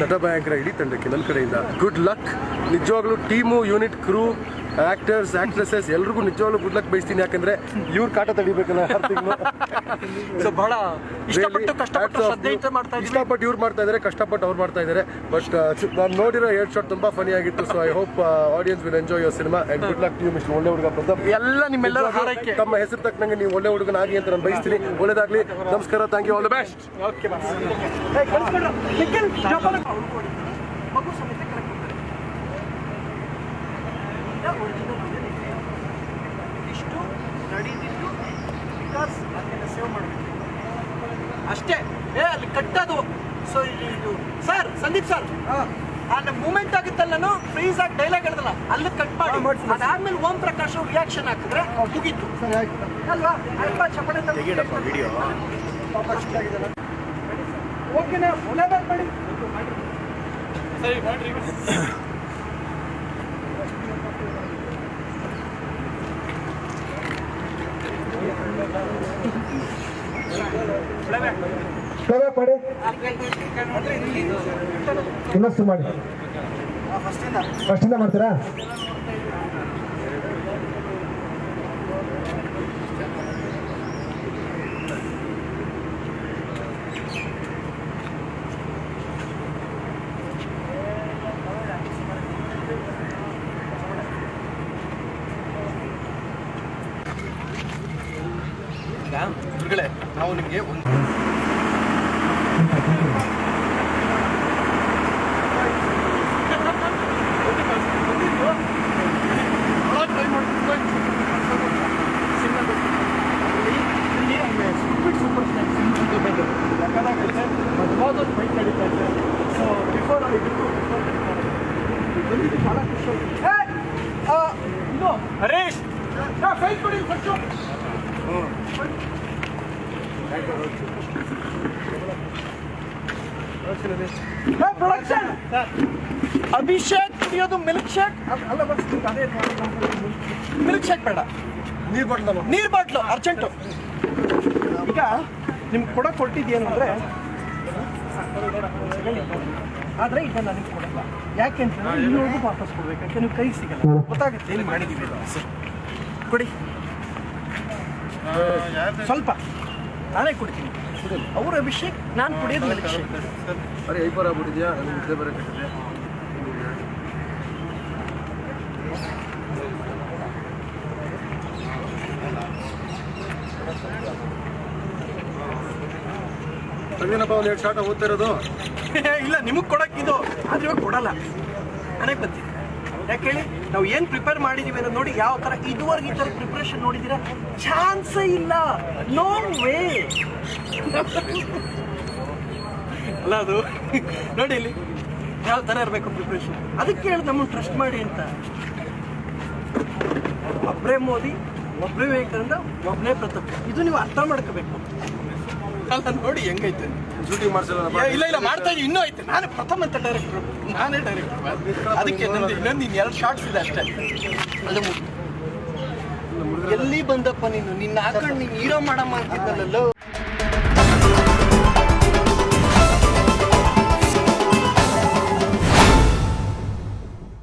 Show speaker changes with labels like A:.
A: ನಟ ಭಯಂಕರ ಇಡೀ ತಂಡಕ್ಕೆ ನನ್ನ ಕಡೆಯಿಂದ. ಗುಡ್ ಲಕ್ ನಿಜವಾಗ್ಲೂ team unit crew actors actresses ಎಲ್ರಿಗೂ ನಿಜವಾಗ್ಲೂ ಗುಡ್ ಲಕ್ ಬಯಸ್ತೀನಿ. ಯಾಕಂದ್ರೆ ಇವ್ರ ಕಾಟ ತಡಿಬೇಕಲ್ಲ
B: ಸೊ ಬಹಳ ಇಷ್ಟಪಟ್ಟು ಕಷ್ಟಪಟ್ಟು ಶ್ರದ್ಧೆಯಿಂದ ಮಾಡ್ತಾ ಇದ್ದೀವಿ.
A: ಇಷ್ಟಪಟ್ಟು ಇವ್ರು ಮಾಡ್ತಾ ಇದ್ದಾರೆ ಕಷ್ಟಪಟ್ಟು ಅವ್ರು ಮಾಡ್ತಾ ಇದ್ದಾರೆ ಬಟ್ ನಾನು ನೋಡಿರೋ ಎರಡ್ ಶಾಟ್ ತುಂಬಾ ಫನಿ ಆಗಿತ್ತು. So I hope audience will enjoy your cinema and good luck you mister Olle Huduga Pratap
B: ಎಲ್ಲ ನಿಮ್ಮೆಲ್ಲರ ಹಾರೈಕೆ.
A: ತಮ್ಮ ಹೆಸರು ತಕ್ಕನಂಗೆ ನೀವು ಒಳ್ಳೆ ಹುಡುಗನಾಗಿ ಅಂತ ನಾನು ಬಯಸ್ತೀನಿ. ಒಳ್ಳೇದಾಗ್ಲಿ. ನಮಸ್ಕಾರ thank you all the best
B: okay ಮಗು ಸಮೇತ ಕರೆಕ್ಟ್ ಇಷ್ಟು ನಡೀತಿದ್ದು ಬಿಕಾಸ್ ಅದನ್ನ ಸೇವ್ ಮಾಡಬೇಕು. ಅಷ್ಟೇ. ಏ ಅಲ್ಲಿ ಕಟ್ಟೋದು ಸೊ ಇದು. ಸರ್ ಸಂದೀಪ್ ಸರ್ ಅಲ್ಲಿ ಮೂಮೆಂಟ್ ಆಗುತ್ತಲ್ಲ ನಾನು ಫ್ರೀಸ್ ಆಗಿ ಡೈಲಾಗ್ ಹೇಳ್ದಲ್ಲ ಅಲ್ಲಿ ಕಟ್ ಮಾಡಿ. ಅದಾದ್ಮೇಲೆ ಓಂ ಪ್ರಕಾಶ್ ರಿಯಾಕ್ಷನ್ ಹಾಕಿದ್ರೆ ಮುಗೀತು. ಅಲ್ವಾ? ಚಪಡೆ ವಿಡಿಯೋ ಓಕೆನಾ ಒಳ್ಳೆ ಮಾಡಿ.
C: ಮಾಡಿ. ಇನ್ನಷ್ಟು ಮಾಡಿ. ಫಸ್ಟಿಂದ ಮಾಡ್ತೀರಾ?
A: ಗುರುಗಳೇ ನಾವು ನಿಮಗೆ ಒಂದು
B: ಹರೀಶ್ ಫೈಟ್ ಕೊಡಿ ಫಸ್ಟು ಅಭಿಷೇಕ್ ಕುಡಿಯೋದು ಮಿಲ್ಕ್ ಶೇಕ್ ಮಿಲ್ಕ್ ಶೇಕ್ ಬೇಡ.
A: ನೀರ್ ಬಾಟ್ಲು
B: ನೀರ್ ಬಾಟ್ಲು ಅರ್ಜೆಂಟು ಈಗ ನಿಮ್ಗೆ ಕೊಡಕ್ಕೆ ಕೊಟ್ಟಿದ್ದೇನು ಅಂದರೆ, ಆದರೆ ಇದನ್ನ ನಿಮ್ಗೆ ಕೊಡಲ್ಲ. ಯಾಕೆಂತಂದ್ರೆ ಇನ್ನೊಂದು ವಾಪಸ್ ಕೊಡ್ಬೇಕು ಯಾಕೆ ನೀವು ಕೈ ಸಿಗಲ್ಲ. ಗೊತ್ತಾಗುತ್ತೆ ಏನು ಮಾಡಿದ್ದೀವಿ ಅಂತ. ಕೊಡಿ. ಸ್ವಲ್ಪ. ನಾನೇ ಕುಡಿತೀನಿ. ಅವ್ರ ಅಭಿಷೇಕ್ ನಾನು ಕುಡಿಯೋದು ಮಿಲ್ಕ್ ಶೇಕ್
A: ಅರೆ ಐಪರ್ ಆಗ್ಬಿಟ್ಟಿದ್ಯಾ? ಮುದ್ದೆ ಬರೋ ಕಟ್ಟಿದೆ. ಅದೇನಪ್ಪ ಒಂದು ಎರಡು ಶಾಟ ಓದ್ತಿರೋದು
B: ಇಲ್ಲ ನಿಮಗೆ ಕೊಡಕ್ಕಿದು ಆದ್ರೆ ಇವಾಗ ಕೊಡಲ್ಲ. ಮನೆಗೆ ಬರ್ತೀನಿ. ಯಾಕೆ ಹೇಳಿ? ನಾವು ಏನು ಪ್ರಿಪೇರ್ ಮಾಡಿದೀವಿ ಅನ್ನೋದು ನೋಡಿ ಯಾವ ಥರ ಇದುವರೆಗೆ ಈ ಥರ ಪ್ರಿಪ್ರೇಷನ್ ನೋಡಿದ್ದೀರಾ ಚಾನ್ಸೇ ಇಲ್ಲ. ನೋ ವೇ ಅಲ್ಲ, ಅದು ನೋಡಿ ಇಲ್ಲಿ ಯಾವ ಥರ ಇರಬೇಕು ಪ್ರಿಪ್ರೇಷನ್ ಅದಕ್ಕೆ ಹೇಳಿ ನಮ್ಮನ್ನು ಟ್ರಸ್ಟ್ ಮಾಡಿ ಅಂತ. ಒಬ್ಬರೇ ಮೋದಿ ಒಬ್ಬರೇ ವಿವೇಕಾನಂದ ಒಬ್ಬನೇ ಪ್ರತಾಪ್. ಇದು ನೀವು ಅರ್ಥ ಮಾಡ್ಕೋಬೇಕು. ಅಲ್ಲ ನೋಡಿ ಹೆಂಗೈತೆ.
A: ಶೂಟಿಂಗ್ ಮಾಡಿಸಲ್ಲ
B: ಇಲ್ಲ ಇಲ್ಲ ಮಾಡ್ತಾ ಇದ್ದೀನಿ ಇನ್ನೂ ಐತೆ. ನಾನು ಪ್ರಥಮ ಅಂತ ಡೈರೆಕ್ಟರ್ ನಾನೇ ಡೈರೆಕ್ಟರ್ ಅದಕ್ಕೆ ನಂದು ಇನ್ನೊಂದು ಇನ್ನು ಎರಡು ಶಾರ್ಟ್ಸ್ ಇದೆ ಅಷ್ಟೇ. ಅದು. ಎಲ್ಲಿ ಬಂದಪ್ಪ ನೀನು? ನಿನ್ನ ಹಾಕೊಂಡು ನೀನು ಹೀರೋ ಮಾಡಮ್ಮ ಅಂತಿದ್ದಲ್ಲ